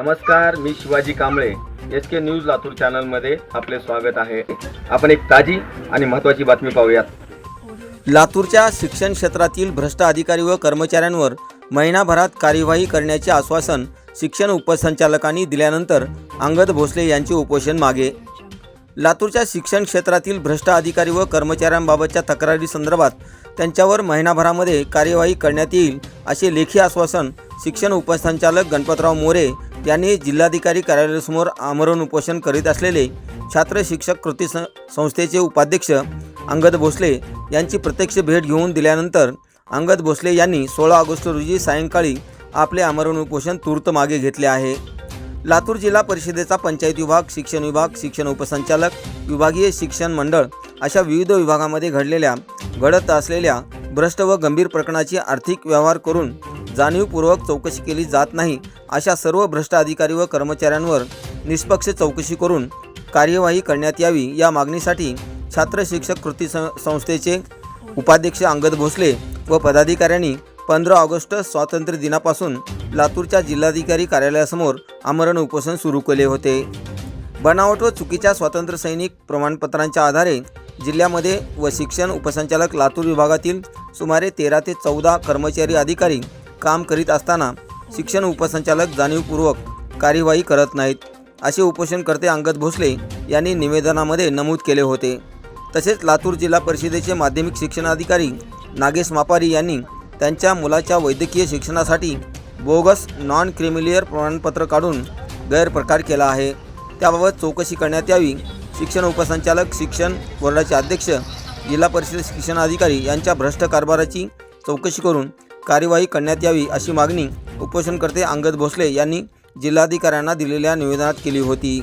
नमस्कार मी Shivaji Kamble. S K news Latur चॅनलमध्ये आपले स्वागत आहे. आपण एक ताजी आणि महत्त्वाची बातमी पाहूयात. लातूरच्या शिक्षण क्षेत्रातील भ्रष्ट अधिकारी व कर्मचाऱ्यांवर महिनाभरात कार्यवाही करण्याचे आश्वासन शिक्षण उपसंचालकांनी दिल्यानंतर अंगद भोसले यांचे उपोषण मागे. लातूरच्या शिक्षण क्षेत्रातील भ्रष्ट अधिकारी व कर्मचाऱ्यांबाबतच्या तक्रारी संदर्भात त्यांच्यावर महिनाभरामध्ये कार्यवाही करण्यात येईल असे लेखी आश्वासन शिक्षण उपसंचालक गणपतराव मोरे यांनी जिल्हाधिकारी कार्यालयासमोर आमरण उपोषण करीत असलेले छात्र शिक्षक कृती सं संस्थेचे उपाध्यक्ष अंगद भोसले यांची प्रत्यक्ष भेट घेऊन दिल्यानंतर अंगद भोसले यांनी सोळा ऑगस्ट रोजी सायंकाळी आपले आमरण उपोषण तूर्त मागे घेतले आहे. लातूर जिल्हा परिषदेचा पंचायत विभाग शिक्षण विभाग शिक्षण उपसंचालक विभागीय शिक्षण मंडळ अशा विविध विभागामध्ये घडलेल्या घडत असलेल्या भ्रष्ट व गंभीर प्रकरणाची आर्थिक व्यवहार करून जाणीवपूर्वक चौकशी केली जात नाही अशा सर्व भ्रष्ट अधिकारी व कर्मचाऱ्यांवर निष्पक्ष चौकशी करून कार्यवाही करण्यात यावी या मागणीसाठी छात्र शिक्षक कृती सं संस्थेचे उपाध्यक्ष अंगद भोसले व पदाधिकाऱ्यांनी पंधरा ऑगस्ट स्वातंत्र्य दिनापासून लातूरच्या जिल्हाधिकारी कार्यालयासमोर आमरण उपोषण सुरू केले होते. बनावट व चुकीच्या स्वातंत्र्य सैनिक प्रमाणपत्रांच्या आधारे जिल्ह्यामध्ये व शिक्षण उपसंचालक लातूर विभागातील सुमारे तेरा ते चौदा कर्मचारी अधिकारी काम करीत असताना शिक्षण उपसंचालक जाणीवपूर्वक कार्यवाही करत नाहीत. असे उपोषणकर्ते अंगद भोसले यांनी निवेदनामध्ये नमूद केले होते. तसेच लातूर जिल्हा परिषदेचे माध्यमिक शिक्षणाधिकारी नागेश मापारी यांनी त्यांच्या मुलाच्या वैद्यकीय शिक्षणासाठी बोगस नॉन क्रिमिलियर प्रमाणपत्र काढून गैरप्रकार केला आहे. त्याबाबत चौकशी करण्यात यावी शिक्षण उपसंचालक शिक्षण बोर्डाचे अध्यक्ष जिल्हा परिषद शिक्षणाधिकारी यांच्या भ्रष्ट कारभाराची चौकशी करून कार्यवाही करण्यात यावी अशी मागणी उपोषणकर्ते अंगद भोसले यांनी जिल्हाधिकाऱ्यांना दिलेल्या निवेदनात केली होती.